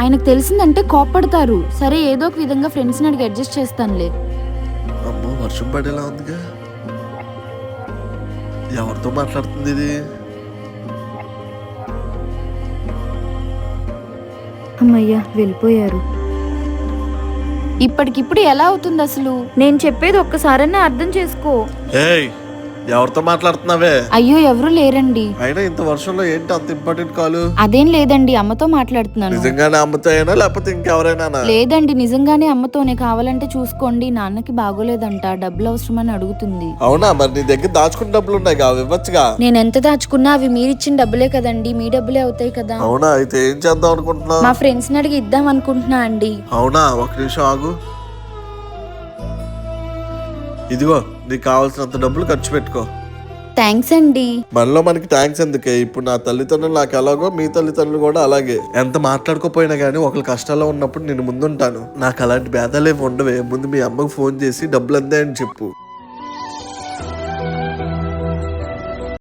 ఆయనకు తెలిసిందంటే కోప్పడతారు. సరే ఏదో ఒక విధంగా ఫ్రెండ్స్ని అడిగి అడ్జస్ట్ చేస్తానులే. అమ్మో వర్షం పడేలా ఉందిగా. ఎవరితో మాట్లాడుతుంది ఇది? అమ్మయ్యా వెళ్ళిపోయారు. ఇప్పటికిప్పుడు ఎలా అవుతుంది అసలు? నేను చెప్పేది ఒక్కసారన్నా అర్థం చేసుకో. ఏయ్ ఎవరితో మాట్లాడుతున్నావే? అయ్యో ఎవరు లేరండి. అయినా ఇంత వర్షంలో ఏంటి అంత ఇంపార్టెంట్ కాల్? అదేం లేదండి అమ్మతో మాట్లాడుతున్నాను. నిజంగానే అమ్ముతాయేనా లేకపోతే ఇంకెవరైనా లేదండి నిజంగానే అమ్మతోనే. కావాలంటే చూసుకోండి నాన్నకి బాగోలేదంట డబ్బులు అవసరమని అడుగుతుంది. అవునా? మరి నీ దగ్గర దాచుకున్న డబ్బులు ఉన్నాయి కావు ఇవ్వచ్చుగా? నేను ఎంత దాచుకున్నా అవి మీరిచ్చిన డబ్బులే కదండి మీ డబ్బులే అవుతాయి కదా. అవునా? అయితే ఏం చేద్దాం అనుకుంటున్నావు? మా ఫ్రెండ్స్ని అడిగి ఇద్దాం అనుకుంటున్నా అండి. అవునా? ఒక నిమిషం ఆగు. ఇదిగో నీకు కావాల్సినంత డబ్బులు ఖర్చు పెట్టుకో. థ్యాంక్స్ అండి. మనలో మనకి థ్యాంక్స్ ఎందుకే? ఇప్పుడు నా తల్లిదండ్రులు నాకు ఎలాగో మీ తల్లిదండ్రులు కూడా అలాగే. ఎంత మాట్లాడుకోపోయినా గానీ ఒకళ్ళు కష్టాల్లో ఉన్నప్పుడు నేను ముందుంటాను. నాకు అలాంటి భేదాలు ఏమి ఉండవే. ముందు మీ అమ్మకు ఫోన్ చేసి డబ్బులు అందే అని చెప్పు.